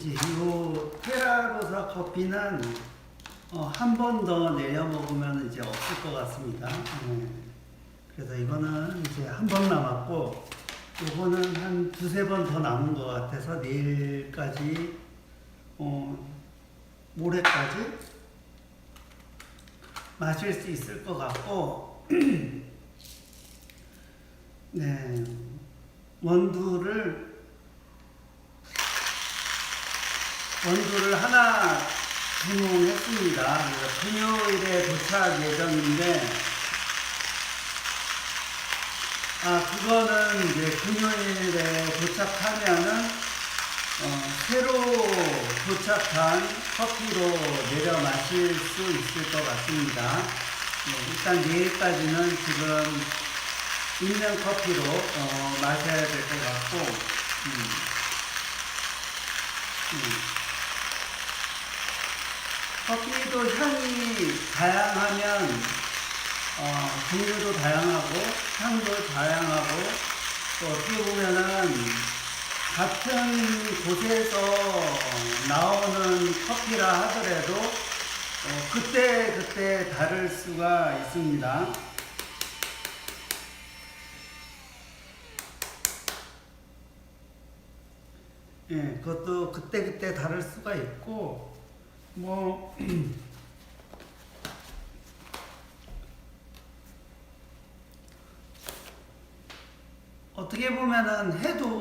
이제 요 테라로사 커피는 어, 한 번 더 내려 먹으면 이제 없을 것 같습니다. 네. 그래서 이거는 이제 한 번 남았고 요거는 한 두세 번 더 남은 것 같아서 내일까지 어, 모레까지 마실 수 있을 것 같고 네 원두를 원두를 하나 주문했습니다. 금요일에 도착 예정인데 아 그거는 이제 금요일에 도착하면은 어, 새로 도착한 커피로 내려 마실 수 있을 것 같습니다. 네, 일단 내일까지는 지금 있는 커피로 어, 마셔야 될 것 같고, 음. 음. 커피도 향이 다양하면 어, 종류도 다양하고 향도 다양하고 또 어떻게 보면은 같은 곳에서 나오는 커피라 하더라도 어, 그때 그때 다를 수가 있습니다. 예, 그것도 그때 그때 다를 수가 있고 뭐 어떻게 보면은 해도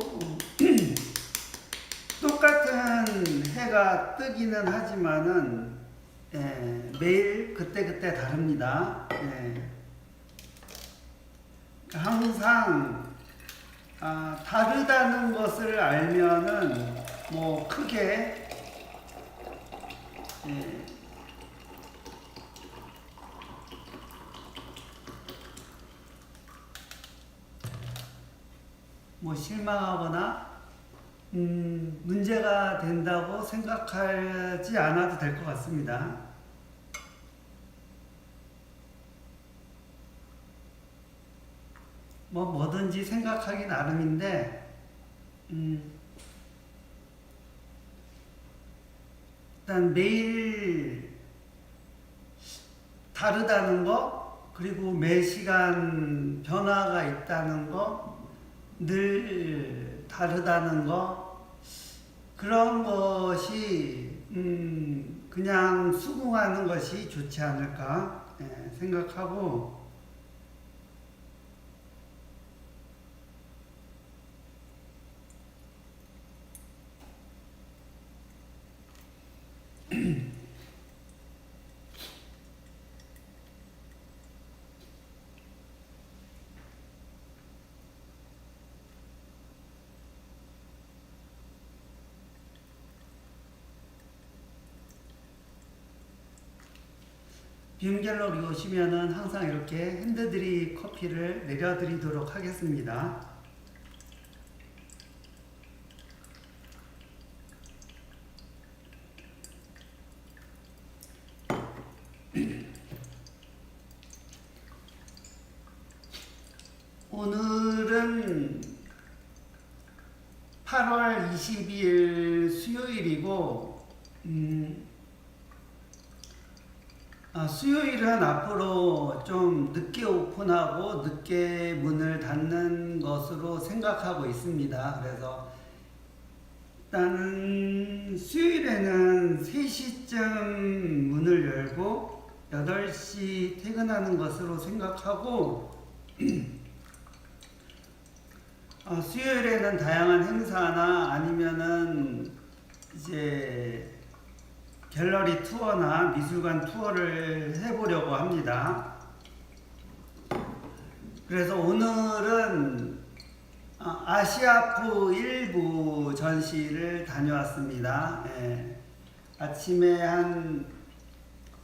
똑같은 해가 뜨기는 하지만은 예, 매일 그때 그때 다릅니다. 예. 항상 아, 다르다는 것을 알면은 뭐 크게 예, 뭐 실망하거나 음, 문제가 된다고 생각하지 않아도 될 것 같습니다. 뭐 뭐든지 생각하기 나름인데 음, 일단 매일 다르다는 거 그리고 매 시간 변화가 있다는 거 늘 다르다는 거 그런 것이 음, 그냥 수긍하는 것이 좋지 않을까 예, 생각하고 비움갤러리 오시면은 항상 이렇게 핸드드립 커피를 내려드리도록 하겠습니다. 오늘은 8월 22일 수요일이고, 음, 아, 앞으로 좀 늦게 오픈하고 늦게 문을 닫는 것으로 생각하고 있습니다. 그래서 일단은 수요일에는 3시쯤 문을 열고 8시 퇴근하는 것으로 생각하고 아, 수요일에는 다양한 행사나 아니면은 이제 갤러리 투어나 미술관 투어를 해보려고 합니다. 그래서 오늘은 아, 아시아프 일부 전시를 다녀왔습니다. 예. 아침에 한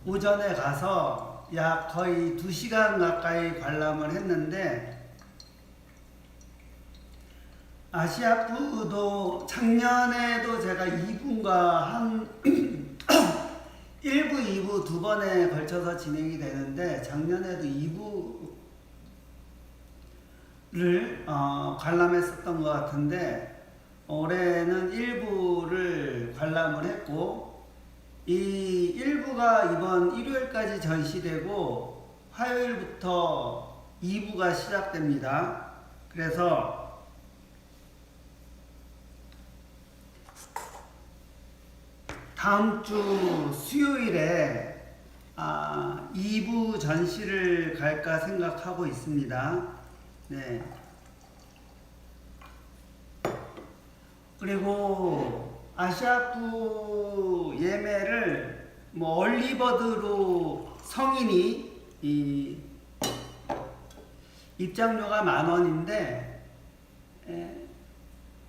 오전에 가서 약 거의 2시간 가까이 관람을 했는데 아시아프도 작년에도 제가 2분과 한 1부, 2부 두 번에 걸쳐서 진행이 되는데 작년에도 2부를 어, 관람했었던 것 같은데 올해는 1부를 관람을 했고 이 일부가 이번 일요일까지 전시되고 화요일부터 2부가 시작됩니다. 그래서 다음 주 수요일에 아, 2부 전시를 갈까 생각하고 있습니다. 네. 그리고 아시아쿠 예매를 뭐 얼리버드로 성인이 이 입장료가 만 원인데 에,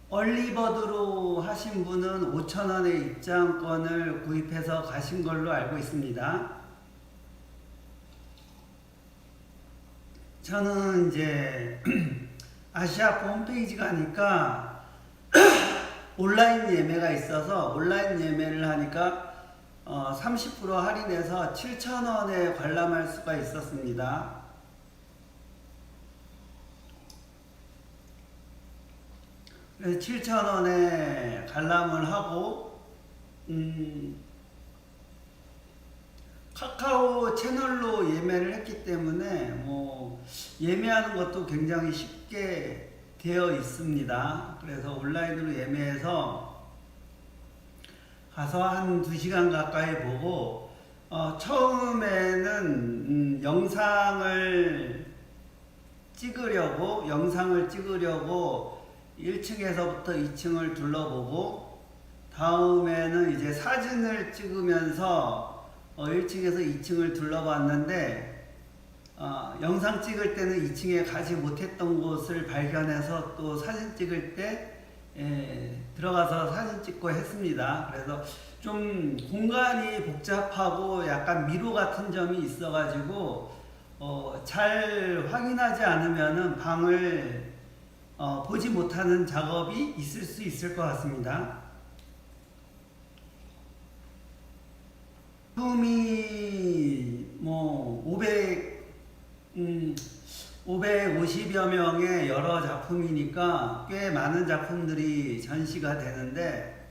얼리버드로 하신 분은 5천 원의 입장권을 구입해서 가신 걸로 알고 있습니다. 저는 이제 아시아쿠 홈페이지 가니까 온라인 예매가 있어서 온라인 예매를 하니까 어, 30% 할인해서 7,000원에 관람할 수가 있었습니다. 그래서 7,000원에 관람을 하고 음, 카카오 채널로 예매를 했기 때문에 뭐 예매하는 것도 굉장히 쉽게 되어 있습니다. 그래서 온라인으로 예매해서 가서 한 2시간 가까이 보고 어, 처음에는 음, 영상을 찍으려고 영상을 찍으려고 1층에서부터 2층을 둘러보고 다음에는 이제 사진을 찍으면서 어, 1층에서 2층을 둘러봤는데 어, 영상 찍을 때는 2층에 가지 못했던 곳을 발견해서 또 사진 찍을 때 에, 들어가서 사진 찍고 했습니다. 그래서 좀 공간이 복잡하고 약간 미로 같은 점이 있어가지고 어, 잘 확인하지 않으면은 방을 어, 보지 못하는 작업이 있을 수 있을 것 같습니다. 품이 뭐 500, 음, 550여 명의 여러 작품이니까 꽤 많은 작품들이 전시가 되는데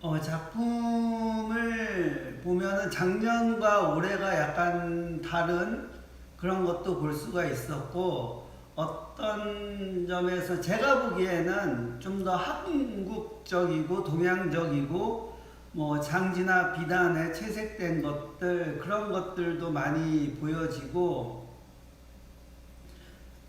어, 작품을 보면은 작년과 올해가 약간 다른 그런 것도 볼 수가 있었고 어떤 점에서 제가 보기에는 좀 더 한국적이고 동양적이고 뭐 장지나 비단에 채색된 것들 그런 것들도 많이 보여지고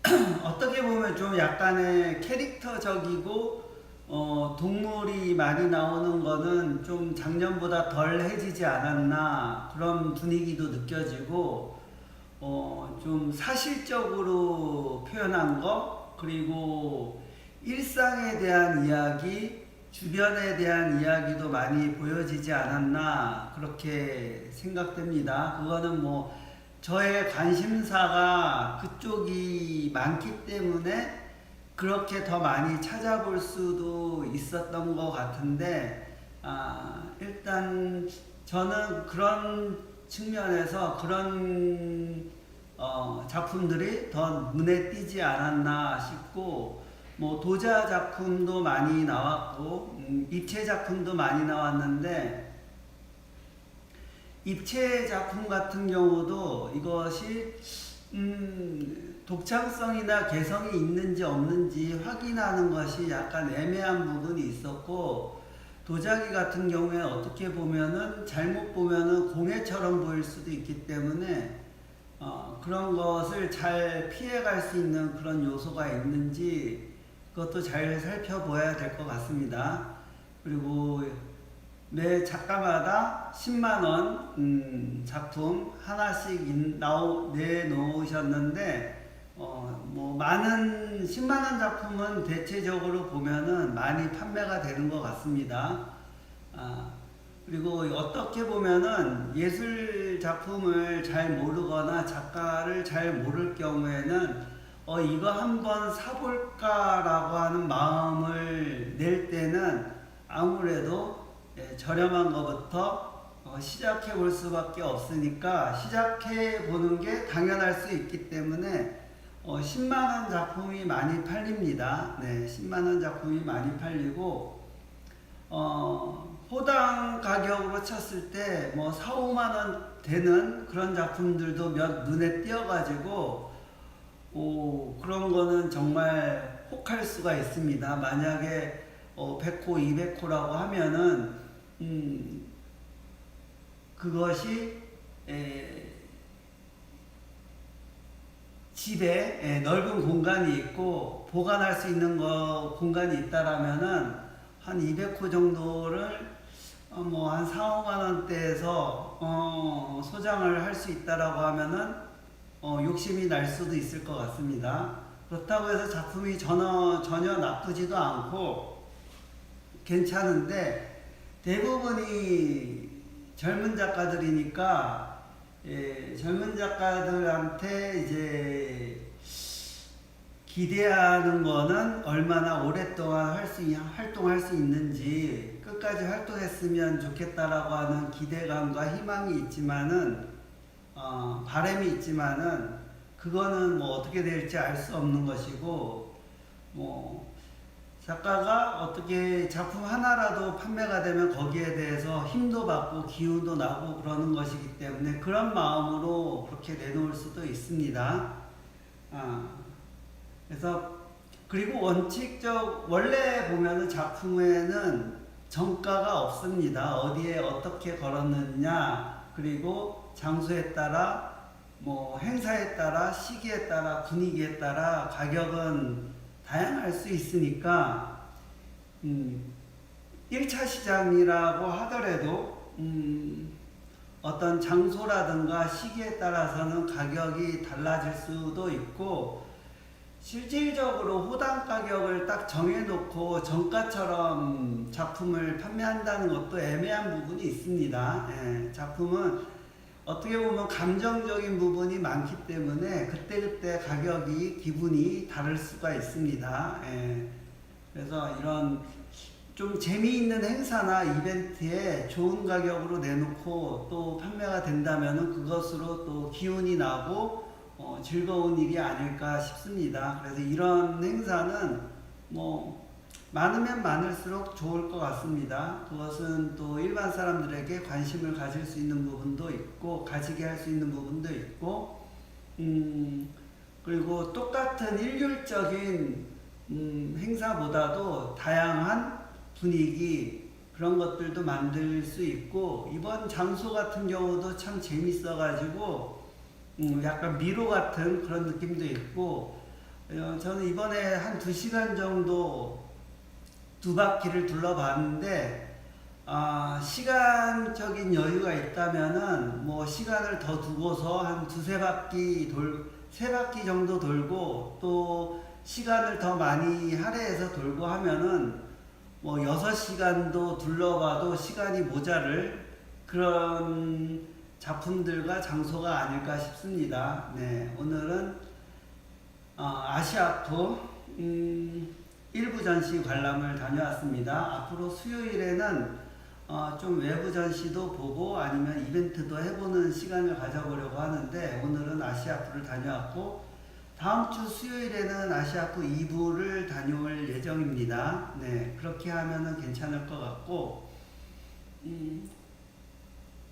어떻게 보면 좀 약간의 캐릭터적이고 어, 동물이 많이 나오는 거는 좀 작년보다 덜 해지지 않았나 그런 분위기도 느껴지고 어, 좀 사실적으로 표현한 거 그리고 일상에 대한 이야기 주변에 대한 이야기도 많이 보여지지 않았나 그렇게 생각됩니다. 그거는 뭐 저의 관심사가 그쪽이 많기 때문에 그렇게 더 많이 찾아볼 수도 있었던 것 같은데 아, 일단 저는 그런 측면에서 그런 어, 작품들이 더 눈에 띄지 않았나 싶고 뭐 도자 작품도 많이 나왔고 음, 입체 작품도 많이 나왔는데 입체 작품 같은 경우도 이것이 음, 독창성이나 개성이 있는지 없는지 확인하는 것이 약간 애매한 부분이 있었고 도자기 같은 경우에 어떻게 보면은 잘못 보면은 공예처럼 보일 수도 있기 때문에 어, 그런 것을 잘 피해갈 수 있는 그런 요소가 있는지 그것도 잘 살펴봐야 될 것 같습니다. 그리고 매 작가마다 10만원 음, 작품 하나씩 인- 나오, 내놓으셨는데 어, 뭐 많은 10만원 작품은 대체적으로 보면은 많이 판매가 되는 것 같습니다. 아, 그리고 어떻게 보면은 예술 작품을 잘 모르거나 작가를 잘 모를 경우에는 어, 이거 한번 사볼까라고 하는 마음을 낼 때는 아무래도 예, 저렴한 것부터 어, 시작해 볼 수밖에 없으니까 시작해 보는 게 당연할 수 있기 때문에 어, 10만원 작품이 많이 팔립니다. 네, 10만원 작품이 많이 팔리고 어, 호당 가격으로 쳤을 때 뭐 4, 5만 원 되는 그런 작품들도 몇 눈에 띄어가지고 오, 그런 거는 정말 혹할 수가 있습니다. 만약에 어, 100호, 200호라고 하면은 음, 그것이 에, 집에 에, 넓은 공간이 있고 보관할 수 있는 거 공간이 있다라면은 한 200호 정도를 어, 뭐한 4, 5만 원대에서 어, 소장을 할 수 있다라고 하면은 어, 욕심이 날 수도 있을 것 같습니다. 그렇다고 해서 작품이 전혀, 전혀 나쁘지도 않고 괜찮은데 대부분이 젊은 작가들이니까 예, 젊은 작가들한테 이제 기대하는 거는 얼마나 오랫동안 할 수, 활동할 수 있는지 끝까지 활동했으면 좋겠다라고 하는 기대감과 희망이 있지만은 어, 바람이 있지만은 그거는 뭐 어떻게 될지 알 수 없는 것이고 뭐 작가가 어떻게 작품 하나라도 판매가 되면 거기에 대해서 힘도 받고 기운도 나고 그러는 것이기 때문에 그런 마음으로 그렇게 내놓을 수도 있습니다. 아, 그래서 그리고 원칙적 원래 보면은 작품에는 정가가 없습니다. 어디에 어떻게 걸었느냐 그리고 장소에 따라 뭐 행사에 따라 시기에 따라 분위기에 따라 가격은 다양할 수 있으니까 음, 1차 시장이라고 하더라도 음, 어떤 장소라든가 시기에 따라서는 가격이 달라질 수도 있고 실질적으로 호당 가격을 딱 정해놓고 정가처럼 작품을 판매한다는 것도 애매한 부분이 있습니다. 예, 작품은 어떻게 보면 감정적인 부분이 많기 때문에 그때그때 가격이 기분이 다를 수가 있습니다. 예, 그래서 이런 좀 재미있는 행사나 이벤트에 좋은 가격으로 내놓고 또 판매가 된다면 그것으로 또 기운이 나고 어, 즐거운 일이 아닐까 싶습니다. 그래서 이런 행사는 뭐 많으면 많을수록 좋을 것 같습니다. 그것은 또 일반 사람들에게 관심을 가질 수 있는 부분도 있고 가지게 할 수 있는 부분도 있고 음, 그리고 똑같은 일률적인 음, 행사보다도 다양한 분위기 그런 것들도 만들 수 있고 이번 장소 같은 경우도 참 재밌어가지고 음, 약간 미로 같은 그런 느낌도 있고 어, 저는 이번에 한 두 시간 정도 두 바퀴를 둘러봤는데 아, 시간적인 여유가 있다면은 뭐 시간을 더 두고서 한 두세 바퀴 돌, 세 바퀴 정도 돌고 또 시간을 더 많이 할애해서 돌고 하면은 뭐 여섯 시간도 둘러봐도 시간이 모자를 그런 작품들과 장소가 아닐까 싶습니다. 네, 오늘은 어, 아시아프 음, 일부 전시 관람을 다녀왔습니다. 앞으로 수요일에는 어, 좀 외부 전시도 보고 아니면 이벤트도 해보는 시간을 가져보려고 하는데 오늘은 아시아프를 다녀왔고 다음 주 수요일에는 아시아프 2부를 다녀올 예정입니다. 네, 그렇게 하면은 괜찮을 것 같고 음,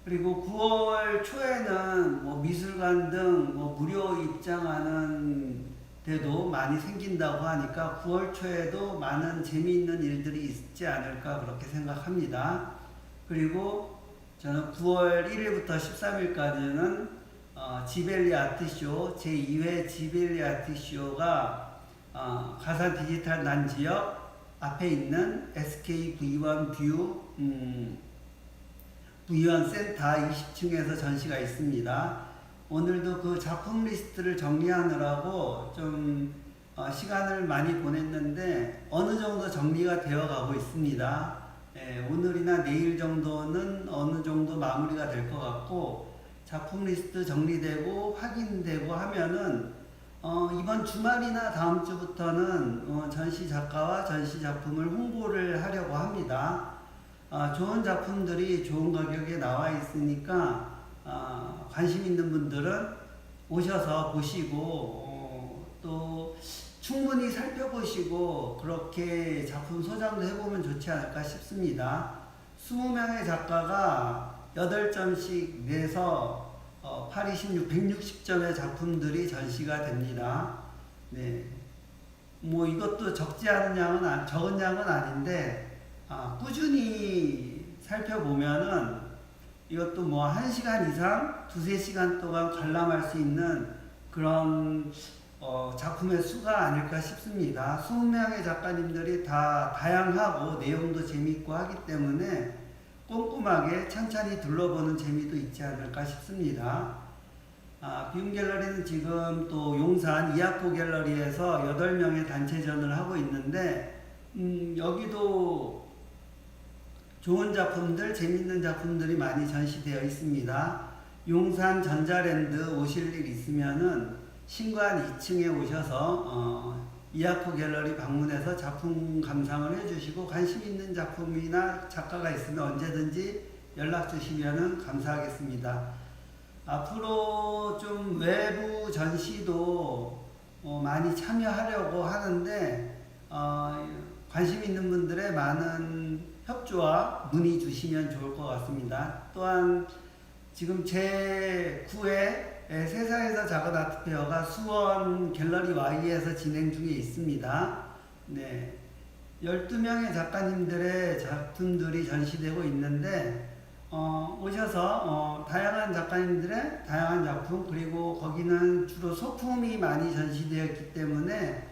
그리고 9월 초에는 뭐 미술관 등 뭐 무료 입장하는 데도 많이 생긴다고 하니까 9월 초에도 많은 재미있는 일들이 있지 않을까 그렇게 생각합니다. 그리고 저는 9월 1일부터 13일까지는 어, 지벨리 아트쇼 제2회 지벨리 아트쇼가 어, 가산 디지털 난지역 앞에 있는 SK V1 뷰 음, V1 센터 20층에서 전시가 있습니다. 오늘도 그 작품 리스트를 정리하느라고 좀 어, 시간을 많이 보냈는데 어느 정도 정리가 되어 가고 있습니다. 예, 오늘이나 내일 정도는 어느 정도 마무리가 될 것 같고 작품 리스트 정리되고 확인되고 하면은 어, 이번 주말이나 다음 주부터는 어, 전시 작가와 전시 작품을 홍보를 하려고 합니다. 아, 좋은 작품들이 좋은 가격에 나와 있으니까 아, 관심 있는 분들은 오셔서 보시고 어, 또 충분히 살펴보시고 그렇게 작품 소장도 해보면 좋지 않을까 싶습니다. 20명의 작가가 8점씩 내서 어, 8, 26, 160점의 작품들이 전시가 됩니다. 네. 뭐 이것도 적지 않은 양은 아- 적은 양은 아닌데 아, 꾸준히 살펴보면은 이것도 뭐 한 시간 이상 두세 시간 동안 관람할 수 있는 그런 어, 작품의 수가 아닐까 싶습니다. 20명의 작가님들이 다 다양하고 내용도 재밌고 하기 때문에 꼼꼼하게 천천히 둘러보는 재미도 있지 않을까 싶습니다. 아, 비움 갤러리는 지금 또 용산 이학고 갤러리에서 8명의 단체전을 하고 있는데, 음, 여기도 좋은 작품들, 재밌는 작품들이 많이 전시되어 있습니다. 용산 전자랜드 오실 일 있으면은 신관 2층에 오셔서 어, 이학호 갤러리 방문해서 작품 감상을 해주시고 관심 있는 작품이나 작가가 있으면 언제든지 연락 주시면은 감사하겠습니다. 앞으로 좀 외부 전시도 어, 많이 참여하려고 하는데 어, 관심 있는 분들의 많은 협조와 문의 주시면 좋을 것 같습니다. 또한 지금 제 9회 세상에서 작은 아트페어가 수원 갤러리 Y에서 진행 중에 있습니다. 네. 12명의 작가님들의 작품들이 전시되고 있는데 어, 오셔서 어, 다양한 작가님들의 다양한 작품 그리고 거기는 주로 소품이 많이 전시되어 있기 때문에 어,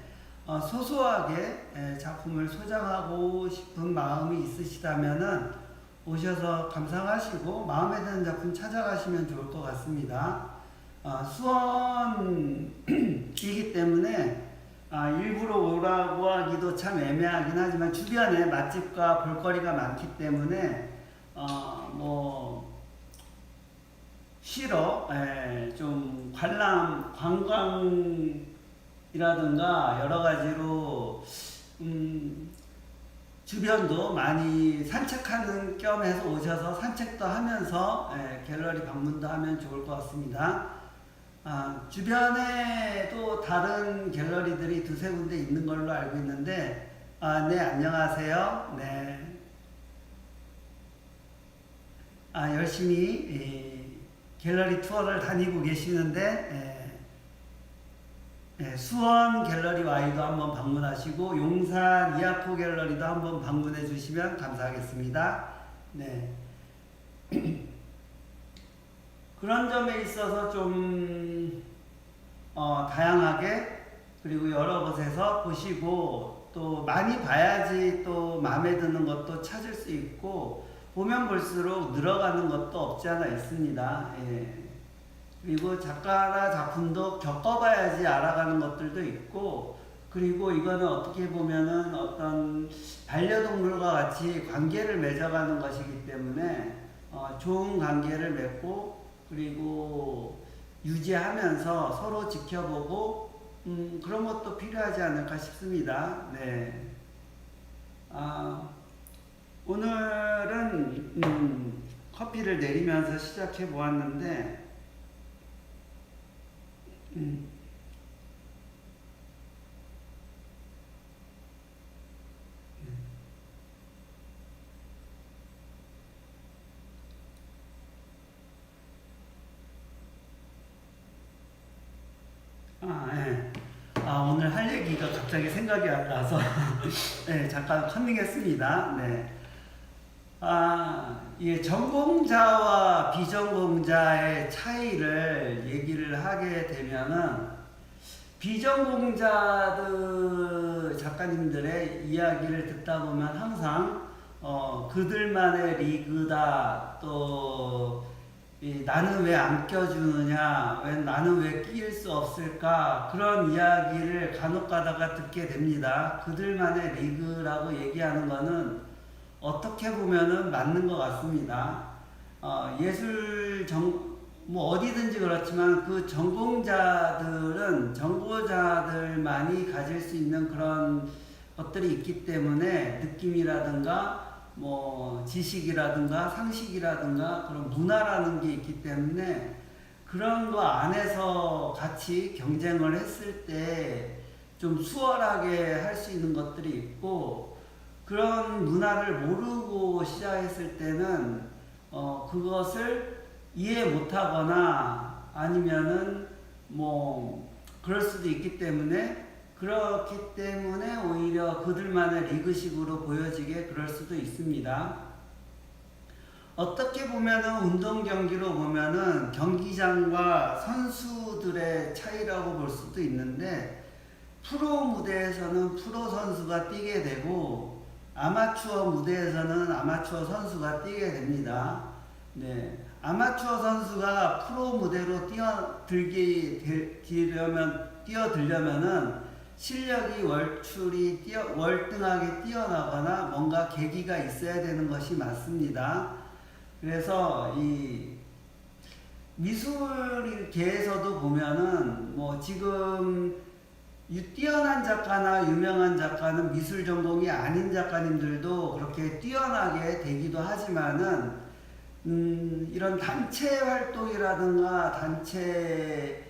소소하게 에, 작품을 소장하고 싶은 마음이 있으시다면은 오셔서 감상하시고 마음에 드는 작품 찾아가시면 좋을 것 같습니다. 어, 수원이기 때문에 아, 일부러 오라고 하기도 참 애매하긴 하지만 주변에 맛집과 볼거리가 많기 때문에 어, 뭐 쉬러 에, 좀 관람 관광 이라든가 여러 가지로 음, 주변도 많이 산책하는 겸 해서 오셔서 산책도 하면서 에, 갤러리 방문도 하면 좋을 것 같습니다. 아, 주변에 또 다른 갤러리들이 두세 군데 있는 걸로 알고 있는데, 아, 네, 안녕하세요. 네. 아, 열심히 이, 갤러리 투어를 다니고 계시는데, 에, 에, 수원 갤러리 Y도 한번 방문하시고, 용산 이아코 갤러리도 한번 방문해 주시면 감사하겠습니다. 네. 그런 점에 있어서 좀 어, 다양하게 그리고 여러 곳에서 보시고 또 많이 봐야지 또 마음에 드는 것도 찾을 수 있고 보면 볼수록 늘어가는 것도 없지 않아 있습니다. 예. 그리고 작가나 작품도 겪어봐야지 알아가는 것들도 있고 그리고 이거는 어떻게 보면은 어떤 반려동물과 같이 관계를 맺어가는 것이기 때문에 어, 좋은 관계를 맺고 그리고 유지하면서 서로 지켜보고 음, 그런 것도 필요하지 않을까 싶습니다. 네. 아, 오늘은 음, 커피를 내리면서 시작해 보았는데 음, 아, 예. 아, 오늘 할 얘기가 갑자기 생각이 안 나서, 네, 잠깐 컨닝했습니다. 네. 아, 예, 전공자와 비전공자의 차이를 얘기를 하게 되면은, 비전공자들 작가님들의 이야기를 듣다 보면 항상, 어, 그들만의 리그다, 또, 이 나는 왜 안 껴주느냐, 왜 나는 왜 끼일 수 없을까 그런 이야기를 간혹 가다가 듣게 됩니다. 그들만의 리그라고 얘기하는 거는 어떻게 보면은 맞는 것 같습니다. 어, 예술 정, 뭐 어디든지 그렇지만 그 전공자들은 전공자들만이 가질 수 있는 그런 것들이 있기 때문에 느낌이라든가 뭐 지식이라든가 상식이라든가 그런 문화라는 게 있기 때문에 그런 거 안에서 같이 경쟁을 했을 때 좀 수월하게 할 수 있는 것들이 있고 그런 문화를 모르고 시작했을 때는 어, 그것을 이해 못하거나 아니면은 뭐 그럴 수도 있기 때문에 그렇기 때문에 오히려 그들만의 리그식으로 보여지게 그럴 수도 있습니다. 어떻게 보면은 운동 경기로 보면은 경기장과 선수들의 차이라고 볼 수도 있는데 프로 무대에서는 프로 선수가 뛰게 되고 아마추어 무대에서는 아마추어 선수가 뛰게 됩니다. 네. 아마추어 선수가 프로 무대로 뛰어들게 되려면 뛰어들려면은 실력이 월출이 뛰어 월등하게 뛰어나거나 뭔가 계기가 있어야 되는 것이 맞습니다. 그래서 이 미술계에서도 보면은 뭐 지금 유- 뛰어난 작가나 유명한 작가는 미술 전공이 아닌 작가님들도 그렇게 뛰어나게 되기도 하지만은 음, 이런 단체 활동이라든가 단체의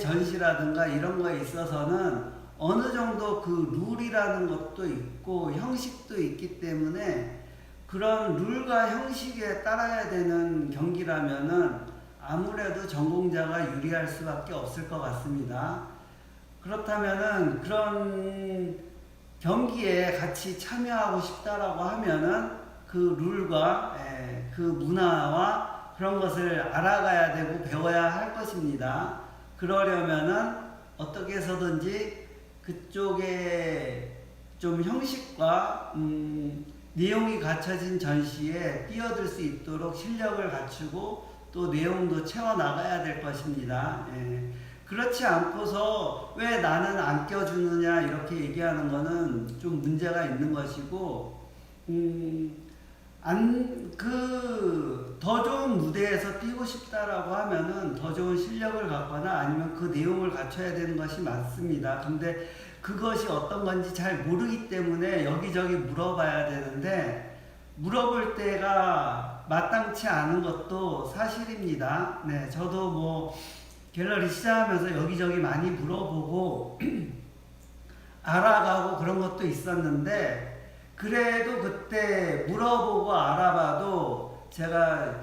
전시라든가 이런 거에 있어서는 어느 정도 그 룰이라는 것도 있고 형식도 있기 때문에 그런 룰과 형식에 따라야 되는 경기라면은 아무래도 전공자가 유리할 수밖에 없을 것 같습니다. 그렇다면은 그런 경기에 같이 참여하고 싶다라고 하면은 그 룰과 예, 그 문화와 그런 것을 알아가야 되고 배워야 할 것입니다. 그러려면은 어떻게 해서든지 그쪽에 좀 형식과 음, 내용이 갖춰진 전시에 뛰어들 수 있도록 실력을 갖추고 또 내용도 채워 나가야 될 것입니다. 예. 그렇지 않고서 왜 나는 안 껴주느냐 이렇게 얘기하는 거는 좀 문제가 있는 것이고, 음, 안, 그, 더 좋은 무대에서 뛰고 싶다라고 하면은 더 좋은 실력을 갖거나 아니면 그 내용을 갖춰야 되는 것이 맞습니다. 근데 그것이 어떤 건지 잘 모르기 때문에 여기저기 물어봐야 되는데, 물어볼 때가 마땅치 않은 것도 사실입니다. 네, 저도 뭐, 갤러리 시작하면서 여기저기 많이 물어보고, 알아가고 그런 것도 있었는데, 그래도 그때 물어보고 알아봐도 제가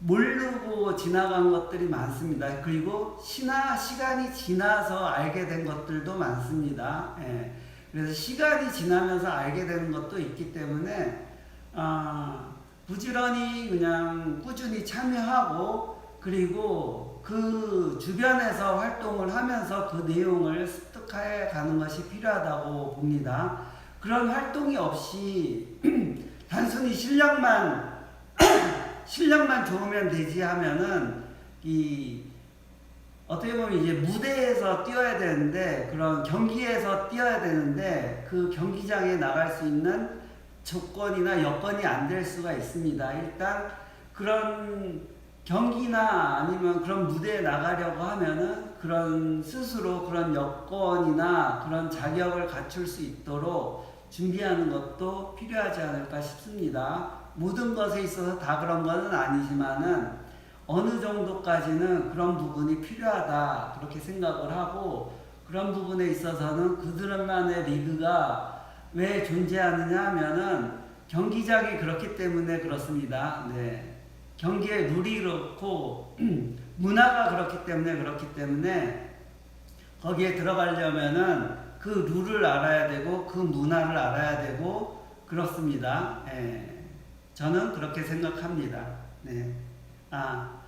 모르고 지나간 것들이 많습니다. 그리고 시나, 시간이 지나서 알게 된 것들도 많습니다. 예. 그래서 시간이 지나면서 알게 되는 것도 있기 때문에, 아, 부지런히 그냥 꾸준히 참여하고, 그리고 그 주변에서 활동을 하면서 그 내용을 습득해 가는 것이 필요하다고 봅니다. 그런 활동이 없이 단순히 실력만 실력만 좋으면 되지 하면은 이 어떻게 보면 이제 무대에서 뛰어야 되는데 그런 경기에서 뛰어야 되는데 그 경기장에 나갈 수 있는 조건이나 여건이 안 될 수가 있습니다. 일단 그런 경기나 아니면 그런 무대에 나가려고 하면은 그런 스스로 그런 여건이나 그런 자격을 갖출 수 있도록 준비하는 것도 필요하지 않을까 싶습니다. 모든 것에 있어서 다 그런 것은 아니지만은 어느 정도까지는 그런 부분이 필요하다 그렇게 생각을 하고 그런 부분에 있어서는 그들만의 리그가 왜 존재하느냐 하면은 경기장이 그렇기 때문에 그렇습니다. 네. 경기의 룰이 그렇고 문화가 그렇기 때문에 그렇기 때문에 거기에 들어가려면은 그 룰을 알아야 되고 그 문화를 알아야 되고 그렇습니다. 예. 저는 그렇게 생각합니다. 네. 아,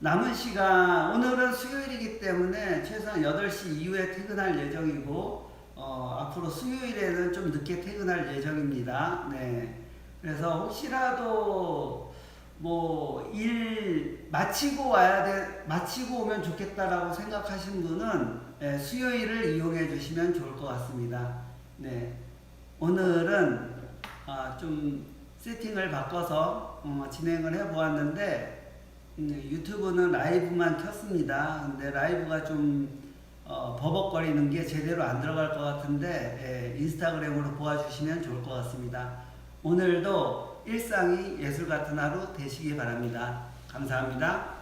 남은 시간 오늘은 수요일이기 때문에 최소한 8시 이후에 퇴근할 예정이고 어, 앞으로 수요일에는 좀 늦게 퇴근할 예정입니다. 네. 그래서 혹시라도 뭐 일 마치고 와야 돼 마치고 오면 좋겠다라고 생각하신 분은 예, 수요일을 이용해 주시면 좋을 것 같습니다. 네 오늘은 아, 좀 세팅을 바꿔서 어, 진행을 해 보았는데 음, 유튜브는 라이브만 켰습니다. 근데 라이브가 좀 어, 버벅거리는 게 제대로 안 들어갈 것 같은데 예, 인스타그램으로 보아주시면 좋을 것 같습니다. 오늘도 일상이 예술 같은 하루 되시기 바랍니다. 감사합니다.